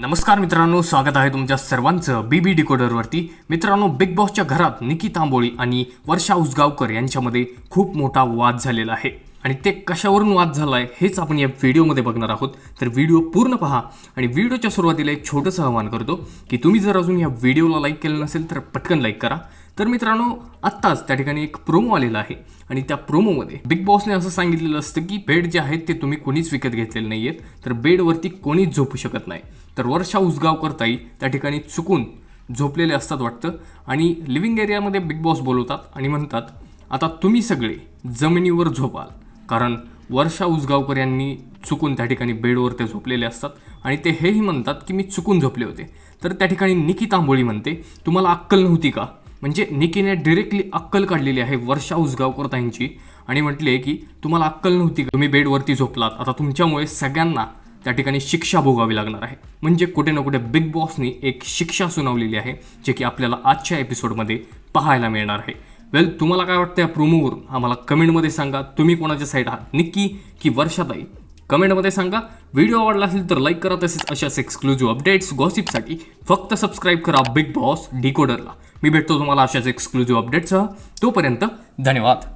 नमस्कार मित्रांनो स्वागत आहे तुमच्या सर्वांचं बी बी डिकोडरवरती. मित्रांनो बिग बॉसच्या घरात निकी तांबोळी आणि वर्षा उसगावकर यांच्यामध्ये खूप मोठा वाद झालेला आहे. आणि ते कशावरून वाद झाला आहे हेच आपण या व्हिडिओमध्ये बघणार आहोत. तर व्हिडिओ पूर्ण पहा आणि व्हिडिओच्या सुरुवातीला एक छोटंसं आवाहन करतो की तुम्ही जर अजून या व्हिडिओला लाईक केलं नसेल तर पटकन लाईक करा. तर मित्रांनो आत्ताच त्या ठिकाणी एक प्रोमो आलेला आहे. आणि त्या प्रोमोमध्ये बिग बॉसने असं सांगितलेलं असतं की बेड जे आहेत ते तुम्ही कोणीच विकत घेतलेले नाही आहेत तर बेडवरती कोणीच झोपू शकत नाही. तर वर्षा उसगावकरताही त्या ठिकाणी चुकून झोपलेले असतात वाटतं. आणि लिव्हिंग एरियामध्ये बिग बॉस बोलवतात आणि म्हणतात आता तुम्ही सगळे जमिनीवर झोपाल. कारण वर्षा उसगावकर यांनी चुकून त्या ठिकाणी बेडवर ते झोपलेले असतात. आणि ते हेही म्हणतात की मी चुकून झोपले होते. तर त्या ठिकाणी निकी तांबोळी म्हणते तुम्हाला अक्कल नव्हती का? म्हणजे निकीने डिरेक्टली अक्कल काढलेली आहे वर्षा उसगावकर ताईंची. आणि म्हटले की तुम्हाला अक्कल नव्हती तुम्ही बेडवरती झोपलात. आता तुमच्यामुळे सगळ्यांना त्या ठिकाणी शिक्षा भोगावी लागणार आहे. म्हणजे कुठे ना कुठे बिग बॉसनी एक शिक्षा सुनावलेली आहे जे की आपल्याला आजच्या एपिसोडमध्ये पाहायला मिळणार आहे. वेल तुम्हाला काय वाटतं या प्रोमोवर आम्हाला कमेंटमध्ये सांगा. तुम्ही कोणाच्या साईड आहात? निक्की की वर्षाताई कमेंटमध्ये सांगा. व्हिडिओ आवडला असेल तर लाईक करा तसेच अशाच एक्सक्लुझिव्ह अपडेट्स गॉसिपसाठी फक्त सबस्क्राईब करा बिग बॉस डिकोडरला. मी भेटतो तुम्हाला अशाच एक्सक्लुझिव्ह अपडेटसह तोपर्यंत धन्यवाद.